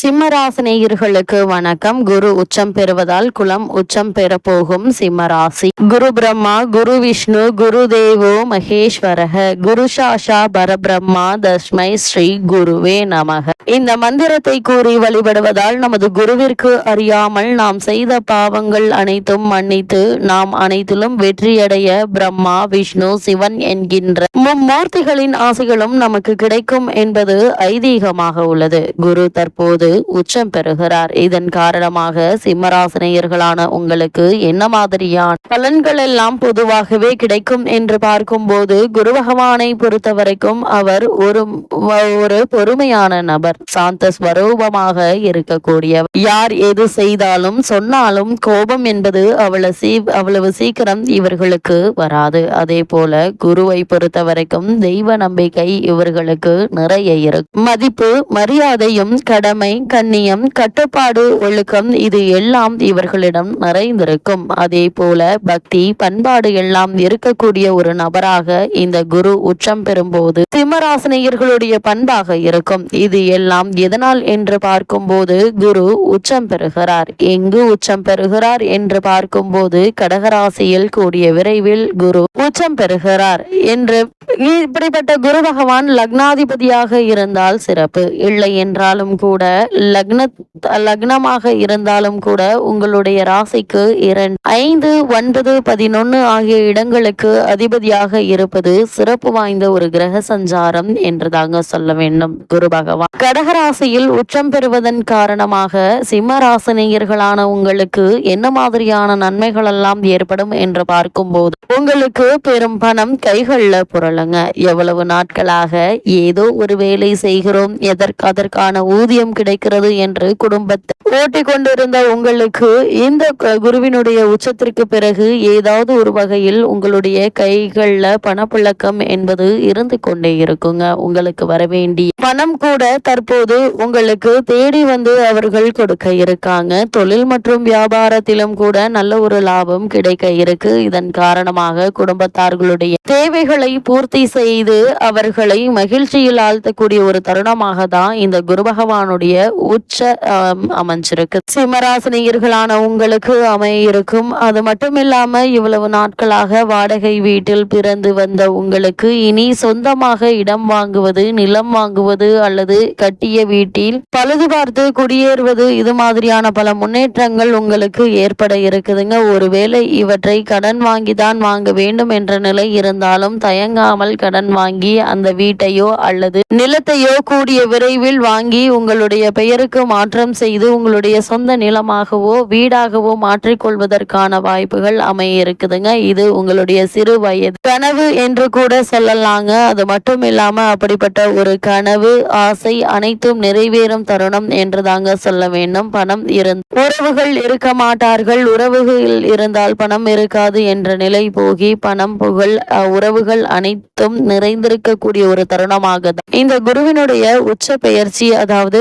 சிம்மராசினியர்களுக்கு வணக்கம். குரு உச்சம் பெறுவதால் குலம் உச்சம் பெறப்போகும் சிம்மராசி. குரு பிரம்மா குரு விஷ்ணு குரு தேவோ மகேஸ்வரக. குரு சாஷா பரபிரம்மா தஸ்மை ஸ்ரீ குருவே நமக. இந்த மந்திரத்தை கூறி வழிபடுவதால் நமது குருவிற்கு அறியாமல் நாம் செய்த பாவங்கள் அனைத்தும் மன்னித்து நாம் அனைத்திலும் வெற்றியடைய பிரம்மா விஷ்ணு சிவன் என்கின்ற மும்மூர்த்திகளின் ஆசைகளும் நமக்கு கிடைக்கும் என்பது ஐதீகமாக உள்ளது. குரு தற்போது உச்சம் பெறுகிறார். இதன் காரணமாக சிம்மராசினியர்களான உங்களுக்கு என்ன மாதிரியான பலன்கள் எல்லாம் பொதுவாகவே கிடைக்கும் என்று பார்க்கும்போது குரு பகவானை பொறுத்த வரைக்கும் அவர் ஒரு ஒரு பொறுமையான நபர் சாந்த ஸ்வரூபமாக இருக்கக்கூடியவர் யார் எது செய்தாலும் சொன்னாலும் கோபம் என்பது அவ்வளவு சீ அவ்வளவு சீக்கிரம் இவர்களுக்கு வராது. அதே போல குருவை பொறுத்த வரைக்கும் தெய்வ நம்பிக்கை இவர்களுக்கு நிறைய இருக்கும் மதிப்பு மரியாதையும் கடமை கண்ணியம் கட்டுப்பாடு ஒழுக்கம் இது எல்லாம் இவர்களிடம் நிறைந்திருக்கும். அதே போல பக்தி பண்பாடு எல்லாம் இருக்கக்கூடிய ஒரு நபராக இந்த குரு உச்சம் பெறும்போது சிம்மராசினியர்களுடைய பண்பாக இருக்கும். இது எல்லாம் எதனால் என்று பார்க்கும்போது குரு உச்சம் பெறுகிறார். எங்கு உச்சம் பெறுகிறார் என்று பார்க்கும்போது கடகராசியில் கூடிய விரைவில் குரு உச்சம் பெறுகிறார் என்று இப்படிப்பட்ட குரு பகவான் லக்னாதிபதியாக இருந்தால் சிறப்பு. இல்லை என்றாலும் கூட லக்ன லக்னமாக இருந்தாலும் கூட உங்களுடைய ராசிக்கு இரண்டு ஐந்து ஒன்பது பதினொன்னு ஆகிய இடங்களுக்கு அதிபதியாக இருப்பது சிறப்பு வாய்ந்த ஒரு கிரக சஞ்சாரம் என்று தாங்க சொல்ல வேண்டும். குரு பகவான் கடகராசியில் உச்சம் பெறுவதன் காரணமாக சிம்ம ராசினியர்களான உங்களுக்கு என்ன மாதிரியான நன்மைகள் எல்லாம் ஏற்படும் என்று பார்க்கும்போது உங்களுக்கு பெரும் பணம் கைகள்ல புரளுங்க. எவ்வளவு நாட்களாக ஏதோ ஒரு வேலை செய்கிறோம். எதற்கு அதற்கான ஊதியம் கிடைக்கிறது என்று குடும்பத்தை ஓட்டி கொண்டிருந்த உங்களுக்கு இந்த குருவினுடைய உச்சத்திற்கு பிறகு ஏதாவது ஒரு வகையில் உங்களுடைய கைகள்ல பணப்பழக்கம் என்பது இருந்து கொண்டே இருக்குங்க. உங்களுக்கு வர வேண்டிய பணம் கூட தற்போது உங்களுக்கு தேடி வந்து அவர்கள் கொடுக்க இருக்காங்க. தொழில் மற்றும் வியாபாரத்திலும் கூட நல்ல ஒரு லாபம் கிடைக்க இருக்கு. இதன் காரணமாக குடும்பத்தார்களுடைய தேவைகளை பூர்த்தி செய்து அவர்களை மகிழ்ச்சியில் ஆழ்த்தக்கூடிய ஒரு தருணமாக தான் இந்த குரு பகவானுடைய உச்ச அமைஞ்சிருக்கு. சிம்மராசினியர்களான உங்களுக்கு அமையிருக்கும். அது மட்டும் இல்லாம இவ்வளவு நாட்களாக வாடகை வீட்டில் பிறந்து வந்த உங்களுக்கு இனி சொந்தமாக இடம் வாங்குவது நிலம் வாங்குவது அல்லது கட்டிய வீட்டில் பழுது பார்த்து குடியேறுவது இது மாதிரியான பல முன்னேற்றங்கள் உங்களுக்கு ஏற்பட இருக்குதுங்க. ஒருவேளை இவற்றை கடன் வாங்கிதான் வாங்க வேண்டும் என்ற நிலை இருந்தாலும் தயங்காமல் கடன் வாங்கி அந்த வீட்டையோ அல்லது நிலத்தையோ கூடிய விரைவில் வாங்கி உங்களுடைய பெயருக்கு மாற்றம் செய்து உங்களுடைய சொந்த நிலமாகவோ வீடாகவோ மாற்றிக்கொள்வதற்கான வாய்ப்புகள் அமைய இருக்குதுங்க இது உங்களுடைய சிறு வயது. கனவு என்று கூட சொல்லலாங்க. அது மட்டும் இல்லாம அப்படிப்பட்ட ஒரு கனவு ஆசை அனைத்தும் நிறைவேறும் தருணம் என்று தாங்க சொல்ல வேண்டும். பணம் இருந்து உறவுகள் இருக்க மாட்டார்கள். உறவுகள் இருந்தால் பணம் இருக்காது என்ற நிலை போகி பணம் புகழ் உறவுகள் அனைத்தும் நிறைந்திருக்கக்கூடிய ஒரு தருணமாக இந்த குருவினுடைய உச்ச பெயர்ச்சி அதாவது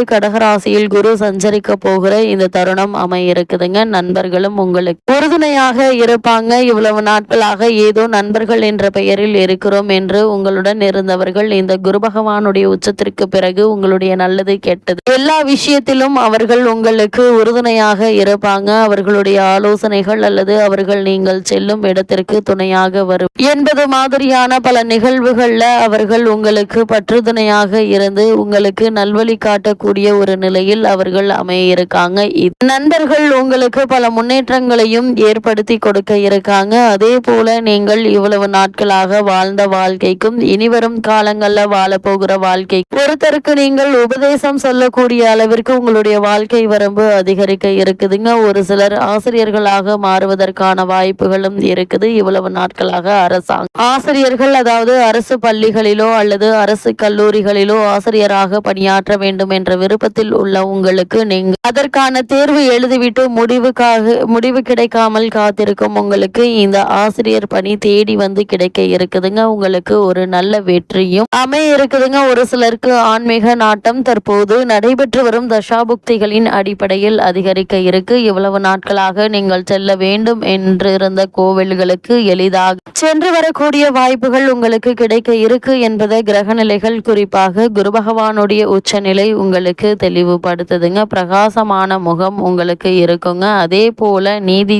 ராசியில் குரு சஞ்சரிக்க போகிற இந்த தருணம் அமைய இருக்குதுங்க நண்பர்களும் உங்களுக்கு உறுதுணையாக இருப்பாங்க. இவ்வளவு நாட்களாக ஏதோ நண்பர்கள் என்ற பெயரில் இருக்கிறோம் என்று உங்களுடன் இருந்தவர்கள் இந்த குரு பகவானுடைய உச்சத்திற்கு பிறகு உங்களுடைய நல்லது கெட்டது எல்லா விஷயத்திலும் அவர்கள் உங்களுக்கு உறுதுணையாக இருப்பாங்க. அவர்களுடைய ஆலோசனைகள் அல்லது அவர்கள் நீங்கள் செல்லும் இடத்திற்கு துணையாக வரும். என்பது மாதிரியான பல நிகழ்வுகள்ல அவர்கள் உங்களுக்கு பற்றுதுணையாக இருந்து உங்களுக்கு நல்வழி காட்டக்கூடிய ஒரு நிலையில் அவர்கள் அமைய இருக்காங்க நண்பர்கள் உங்களுக்கு பல முன்னேற்றங்களையும் ஏற்படுத்தி கொடுக்க இருக்காங்க. அதே போல நீங்கள் இவ்வளவு நாட்களாக வாழ்ந்த வாழ்க்கைக்கும் இனிவரும் காலங்கள்ல வாழ போகிற வாழ்க்கை ஒருத்தருக்கு நீங்கள் உபதேசம் சொல்லக்கூடிய அளவிற்கு உங்களுடைய வாழ்க்கை வரம்பு அதிகரிக்க இருக்குதுங்க. ஒரு சிலர் ஆசிரியர்களாக மாறுவதற்கான வாய்ப்புகளும் இருக்குது. இவ்வளவு நாட்களாக அரசாங்கம் ஆசிரியர்கள் அதாவது அரசு பள்ளிகளிலோ அல்லது அரசு கல்லூரிகளிலோ ஆசிரியராக பணியாற்ற வேண்டும் என்ற விருப்பத்தில் உள்ள உங்களுக்கு நீங்கள் அதற்கான தேர்வு எழுதிவிட்டு முடிவுக்காக முடிவு கிடைக்காமல் காத்திருக்கும் உங்களுக்கு இந்த ஆசிரியர் பணி தேடி வந்து கிடைக்க இருக்குதுங்க. உங்களுக்கு ஒரு நல்ல வெற்றியும் அமைய இருக்குதுங்க. ஒரு சிலருக்கு ஆன்மீக நாட்டம் தற்போது நடைபெற்று வரும் தசாபுக்திகளின் அடிப்படையில் அதிகரிக்க இருக்கு. இவ்வளவு நாட்களாக நீங்கள் செல்ல வேண்டும் என்றிருந்த கோவில்களுக்கு எளிதாக சென்று வரக்கூடிய வாய்ப்புகள் உங்களுக்கு கிடைக்க இருக்கு என்பதை கிரகநிலைகள் குறிப்பாக குரு பகவானுடைய உச்சநிலை உங்களுக்கு தெளிவுபடுத்துதுங்க. பிரகாசமான முகம் உங்களுக்கு இருக்குங்க. அதே போல நீதி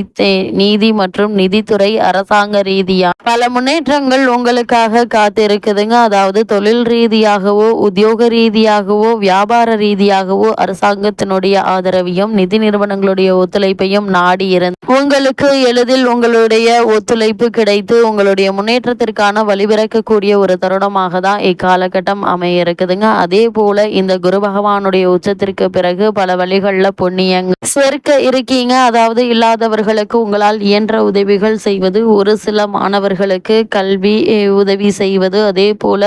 நீதி மற்றும் நிதித்துறை அரசாங்க ரீதியா பல முன்னேற்றங்கள் உங்களுக்காக காத்திருக்குதுங்க. அதாவது தொழில் ரீதியாகவோ உத்தியோக ரீதியாகவோ வியாபார ரீதியாகவோ அரசாங்கத்தினுடைய ஆதரவையும் நிதி நிறுவனங்களுடைய ஒத்துழைப்பையும் நாடி இருந்து உங்களுக்கு எளிதில் உங்களுடைய ஒத்துழைப்பு கிடைத்து உங்களுடைய முன்னேற்றத்திற்கான வழிபிறக்கக்கூடிய ஒரு தருணமாக தான் இக்காலகட்டம் அமைய இருக்குதுங்க. அதே போல இந்த குரு பகவானுடைய உச்சத்திற்கு பிறகு பல வழிகளில் பொன்னியங்க சேர்க்க இருக்கீங்க. அதாவது இல்லாதவர்களுக்கு உங்களால் இயன்ற உதவிகள் செய்வது ஒரு சில மாணவர்களுக்கு கல்வி உதவி செய்வது அதே போல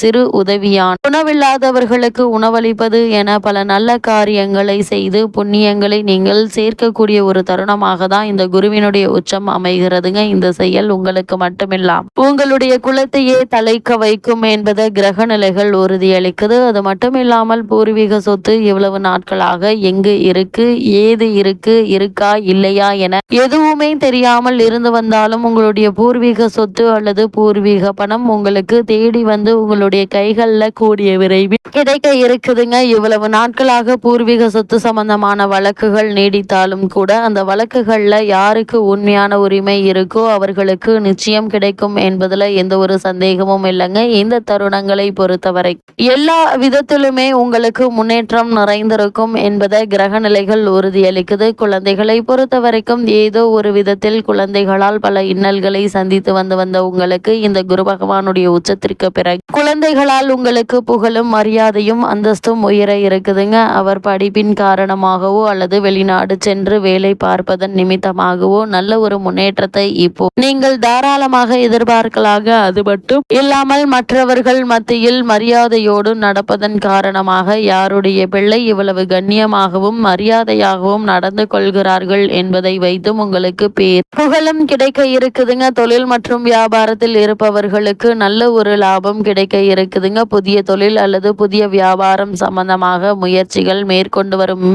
சிறு உதவியான் உணவில்லாதவர்களுக்கு உணவளிப்பது என பல நல்ல காரியங்களை செய்து புண்ணியங்களை நீங்கள் சேர்க்கக்கூடிய ஒரு தருணமாக தான் இந்த குருவினுடைய உச்சம் அமைகிறதுங்க. இந்த செயல் உங்களுக்கு மட்டுமில்லாம். உங்களுடைய குலத்தையே தலைக்க வைக்கும் என்பதை கிரக நிலைகள் உறுதியளிக்குது. அது மட்டும் இல்லாமல் பூர்வீக சொத்து இவ்வளவு நாட்களாக எங்கு இருக்கு ஏது இருக்கு இருக்கா இல்லையா என எதுவுமே தெரியாமல் இருந்து வந்தாலும் உங்களுடைய பூர்வீக சொத்து அல்லது பூர்வீக பணம் உங்களுக்கு தேடி வந்து உங்களுடைய கைகள்ல கூடிய விரைவில் கிடைக்க இருக்குதுங்க. இவ்வளவு நாட்களாக பூர்வீக சொத்து சம்பந்தமான வழக்குகள் நீடித்தாலும் கூட அந்த வழக்குகள்ல யாருக்கு உண்மையான உரிமை இருக்கோ அவர்களுக்கு நிச்சயம் கிடைக்கும் என்பதுல எந்த ஒரு சந்தேகமும் இல்லைங்க. இந்த தருணங்களை பொறுத்தவரை எல்லா விதத்திலுமே உங்களுக்கு முன்னேற்றம் நிறைந்திருக்கும் என்பதை கிரக நிலைகள் உறுதியளிக்குது. குழந்தைகளை பொறுத்த வரைக்கும் ஏதோ ஒரு விதத்தில் குழந்தைகளால் பல இன்னல்களை சந்தித்து வந்து வந்த உங்களுக்கு இந்த குரு பகவானுடைய உச்சத்திற்கு பிறகு குழந்தைகளால் உங்களுக்கு புகழும் மரியாதையும் அந்தஸ்தும் உயர இருக்குதுங்க. அவர் படிப்பின் காரணமாகவோ அல்லது வெளிநாடு சென்று வேலை பார்ப்பதன் நிமித்தமாகவோ நல்ல ஒரு முன்னேற்றத்தை இப்போ நீங்கள் தாராளமாக எதிர்பார்க்கலாக. அது மட்டும் இல்லாமல் மற்றவர்கள் மத்தியில் மரியாதையோடு நடப்பதன் காரணமாக யாருடைய பிள்ளை இவ்வளவு கண்ணியமாகவும் மரியாதையாகவும் நடந்து கொள்கிறார்கள் என்பதை வைத்தும் உங்களுக்கு பேர். புகழும் கிடைக்க இருக்குதுங்க. தொழில் மற்றும் வியாபாரத்தில் இருப்பவர்களுக்கு நல்ல ஒரு லாபம் கிடைக்க இருக்குதுங்க. புதிய தொழில் அல்லது புதிய வியாபாரம் சம்பந்தமாக முயற்சிகள் மேற்கொண்டு வரும்.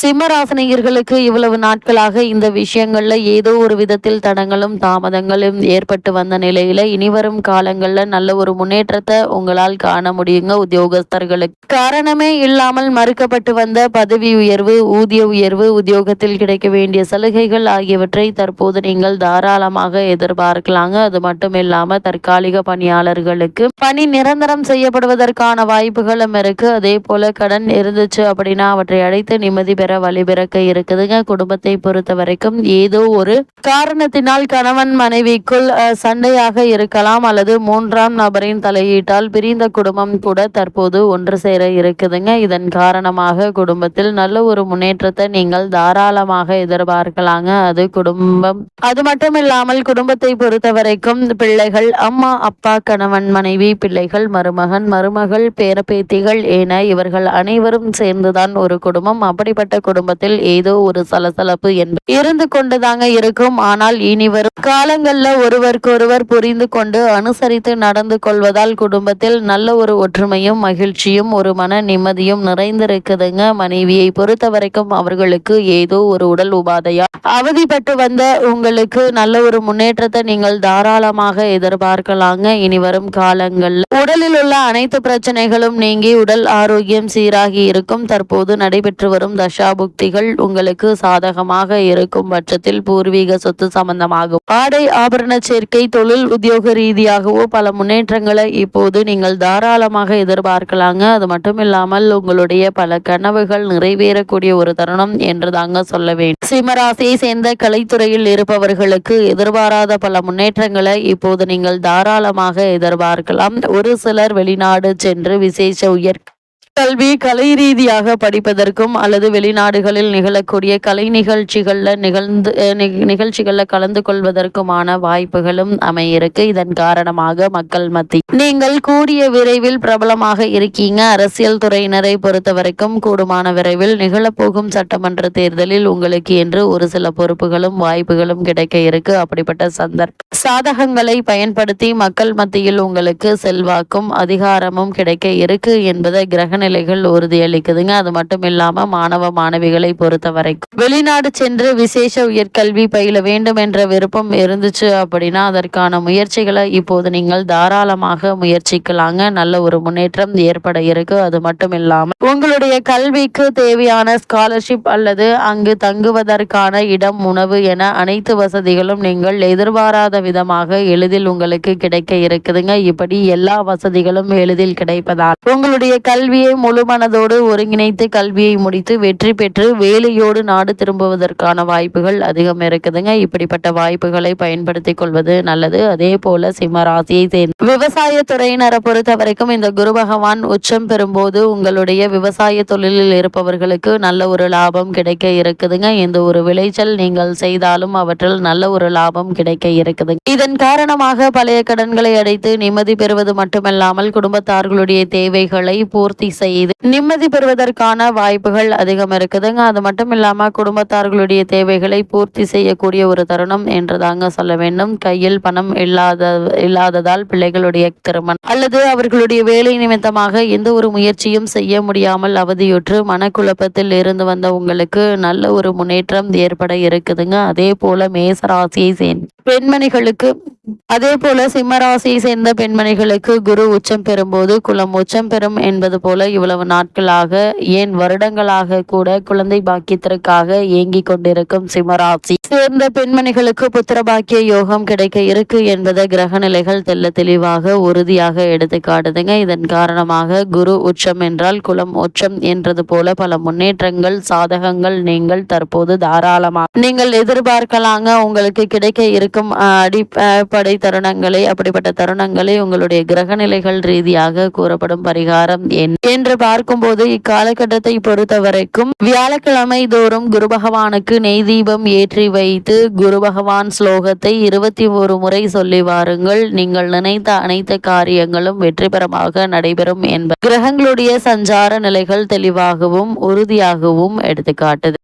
சிம்மராசனிகர்களுக்கு இவ்வளவு நாட்களாக இந்த விஷயங்கள்ல ஏதோ ஒரு விதத்தில் தடங்களும் தாமதங்களும் ஏற்பட்டு வந்த நிலையில இனிவரும் காலங்கள்ல நல்ல ஒரு முன்னேற்றத்தை உங்களால் காண முடியுங்க உத்தியோகஸ்தர்களுக்கு. காரணமே இல்லாமல் மறுக்கப்பட்டு வந்த பதவி உயர்வு ஊதிய உயர்வு உத்தியோகத்தில் கிடைக்க வேண்டிய சலுகைகள் ஆகியவற்றை தற்போது நீங்கள் தாராளமாக எதிர்பார்க்கலாங்க. அது மட்டும் இல்லாம தற்காலிக பணியாளர்களுக்கு பணி நிரந்தரம் செய்யப்படுவதற்கான வாய்ப்புகளும் இருக்கு. அதே போல கடன் இருந்துச்சு அப்படின்னா அவற்றை அடைத்து நிம்மதி பெற வழிபிறக்க இருக்குதுங்க. குடும்பத்தை பொறுத்த வரைக்கும் ஏதோ ஒரு காரணத்தினால் கணவன் மனைவிக்குள் சண்டையாக இருக்கலாம் அல்லது மூன்றாம் நபரின் தலையீட்டால் பிரிந்த குடும்பம் கூட தற்போது ஒன்று சேர இருக்குதுங்க. இதன் காரணமாக குடும்பத்தில் நல்ல ஒரு முன்னேற்றத்தை நீங்கள் தாராளமாக எதிர்பார்க்கலாங்க. அது குடும்பம். அது மட்டும் இல்லாமல் குடும்பத்தை பொறுத்த வரைக்கும் பிள்ளைகள் அம்மா அப்பா கணவன் மனைவி பிள்ளைகள் மருமகன் மருமகள் பேரப்பேத்திகள் என இவர்கள் அனைவரும் சேர்ந்துதான் ஒரு குடும்பம். அப்படிப்பட்ட குடும்பத்தில் ஏதோ ஒரு சலசலப்பு என்பது இருந்து கொண்டுதாங்க இருக்கும். ஆனால் இனி வரும் காலங்கள்ல ஒருவருக்கொருவர் புரிந்து கொண்டு அனுசரித்து நடந்து கொள்வதால் குடும்பத்தில் நல்ல ஒரு ஒற்றுமையும் மகிழ்ச்சியும் ஒரு மன நிம்மதியும் நிறைந்திருக்குதுங்க மனைவியை. பொறுத்த வரைக்கும் அவர்களுக்கு ஏதோ ஒரு உடல் உபாதையா அவதிப்பட்டு வந்த உங்களுக்கு நல்ல ஒரு முன்னேற்றத்தை நீங்கள் தாராளமாக எதிர்பார்க்கலாங்க. இனி வரும் காலங்கள்ல உடலில் உள்ள அனைத்து பிரச்சனைகளும் நீங்கி உடல் ஆரோக்கியம் சீராகி இருக்கும். தற்போது நடைபெற்று வரும் புக்திகள் உங்களுக்கு சாதகமாக இருக்கும் பட்சத்தில் பூர்வீக சொத்து சம்பந்தமாகும். ஆடை ஆபரண சேர்க்கை தொழில் உத்தியோக ரீதியாகவோ பல முன்னேற்றங்களை இப்போது நீங்கள் தாராளமாக எதிர்பார்க்கலாங்க. அது மட்டும் இல்லாமல் உங்களுடைய பல கனவுகள் நிறைவேறக்கூடிய ஒரு தருணம் என்று தாங்க சொல்ல வேண்டும். சிம்மராசியை சேர்ந்த கலைத்துறையில் இருப்பவர்களுக்கு எதிர்பாராத பல முன்னேற்றங்களை இப்போது நீங்கள் தாராளமாக எதிர்பார்க்கலாம். ஒரு சிலர் வெளிநாடு சென்று விசேஷ உயர் கல்வி கலை ரீதியாக படிப்பதற்கும் அல்லது வெளிநாடுகளில் நிகழக்கூடிய கலை நிகழ்ச்சிகளில் நிகழ்ந்து நிகழ்ச்சிகளில் நிகழ்ச்சிகள்ல கலந்து கொள்வதற்குமான வாய்ப்புகளும் அமையிருக்கு. இதன் காரணமாக மக்கள் மத்தி நீங்கள் கூடிய விரைவில் பிரபலமாக இருக்கீங்க. அரசியல் துறையினரை பொறுத்தவரைக்கும் கூடுமான விரைவில் நிகழப்போகும் சட்டமன்ற தேர்தலில் உங்களுக்கு என்று ஒரு சில பொறுப்புகளும் வாய்ப்புகளும் கிடைக்க இருக்கு. அப்படிப்பட்ட சந்தர்ப்ப சாதகங்களை பயன்படுத்தி மக்கள் மத்தியில் உங்களுக்கு செல்வாக்கும் அதிகாரமும் கிடைக்க இருக்கு என்பதை கிரகண நிலைகள் உறுதியளிக்குதுங்க அது மட்டும் இல்லாம மாணவ மாணவிகளை பொறுத்த வரைக்கும். வெளிநாடு சென்று விசேஷ உயர்கல்வி பயில வேண்டும் என்ற விருப்பம் இருந்துச்சு அப்படின்னா அதற்கான முயற்சிகளை இப்போது நீங்கள் தாராளமாக முயற்சிக்கலாங்க. நல்ல ஒரு முன்னேற்றம் ஏற்பட இருக்கு. அது மட்டும் இல்லாம உங்களுடைய கல்விக்கு தேவையான ஸ்காலர்ஷிப் அல்லது அங்கு தங்குவதற்கான இடம் உணவு என அனைத்து வசதிகளும் நீங்கள் எதிர்பாராத விதமாக எளிதில் உங்களுக்கு கிடைக்க இருக்குதுங்க. இப்படி எல்லா வசதிகளும் எளிதில் கிடைப்பதால் உங்களுடைய கல்வியை முழு மனதோடு ஒருங்கிணைத்து கல்வியை முடித்து வெற்றி பெற்று வேலையோடு நாடு திரும்புவதற்கான வாய்ப்புகள் அதிகம் இருக்குதுங்க. இப்படிப்பட்ட வாய்ப்புகளை பயன்படுத்திக் கொள்வது நல்லது. அதே போல சிம்ம ராசியை சேர்ந்த விவசாய துறையினரை பொறுத்த வரைக்கும் இந்த குரு பகவான் உச்சம் பெறும்போது உங்களுடைய விவசாய தொழிலில் இருப்பவர்களுக்கு நல்ல ஒரு லாபம் கிடைக்க இருக்குதுங்க. இந்த ஒரு விளைச்சல் நீங்கள் செய்தாலும் அவற்றில் நல்ல ஒரு லாபம் கிடைக்க இருக்குது இதன் காரணமாக பழைய கடன்களை அடைத்து நிம்மதி பெறுவது மட்டுமல்லாமல் குடும்பத்தார்களுடைய தேவைகளை பூர்த்தி செய்ய செய்து நிம்மதி பெறுவதற்கான வாய்ப்புகள் அதிகம் இருக்குதுங்க. அது மட்டும் இல்லாம குடும்பத்தார்களுடைய தேவைகளை பூர்த்தி செய்யக்கூடிய ஒரு தருணம் என்றுதாங்க சொல்ல வேண்டும். கையில் பணம் இல்லாத இல்லாததால் பிள்ளைகளுடைய திருமணம் அல்லது அவர்களுடைய வேலை நிமித்தமாக எந்த ஒரு முயற்சியும் செய்ய முடியாமல் அவதியுற்று மனக்குழப்பத்தில் இருந்து வந்த உங்களுக்கு நல்ல ஒரு முன்னேற்றம் ஏற்பட இருக்குதுங்க. அதே போல மேச ராசியை சேர்ந்த பெண்மணிகளுக்கு அதே போல சிம்மராசியை சேர்ந்த பெண்மணிகளுக்கு குரு உச்சம் பெறும்போது குலம் உச்சம் பெறும் என்பது போல இவ்வளவு நாட்களாக ஏன் வருடங்களாக கூட குழந்தை பாக்கியத்திற்காக ஏங்கி கொண்டிருக்கும் சிம்மராசி. சேர்ந்த பெண்மணிகளுக்கு புத்திர பாக்கிய யோகம் கிடைக்க இருக்கு என்பதை கிரக நிலைகள் தெல்ல தெளிவாக உறுதியாக எடுத்து காட்டுதுங்க. இதன் காரணமாக குரு உச்சம் என்றால் குலம் உச்சம் என்றது போல பல முன்னேற்றங்கள் சாதகங்கள் நீங்கள் தற்போது தாராளமாக நீங்கள் எதிர்பார்க்கலாங்க. உங்களுக்கு கிடைக்க இருக்கும். அடிப்படை தருணங்களை அப்படிப்பட்ட தருணங்களை உங்களுடைய கிரக நிலைகள் ரீதியாக கூறப்படும் பரிகாரம் என்- என்று பார்க்கும்போது இக்காலகட்டத்தை பொறுத்த வரைக்கும் வியாழக்கிழமை தோறும் குரு பகவானுக்கு நெய் தீபம் ஏற்றி வைத்து குரு பகவான் ஸ்லோகத்தை இருபத்தி ஒரு முறை சொல்லி வாருங்கள். நீங்கள் நினைத்த அனைத்து காரியங்களும் வெற்றிகரமாக நடைபெறும் என்பது கிரகங்களுடைய சஞ்சார நிலைகள் தெளிவாகவும் உறுதியாகவும் எடுத்துக்காட்டுது.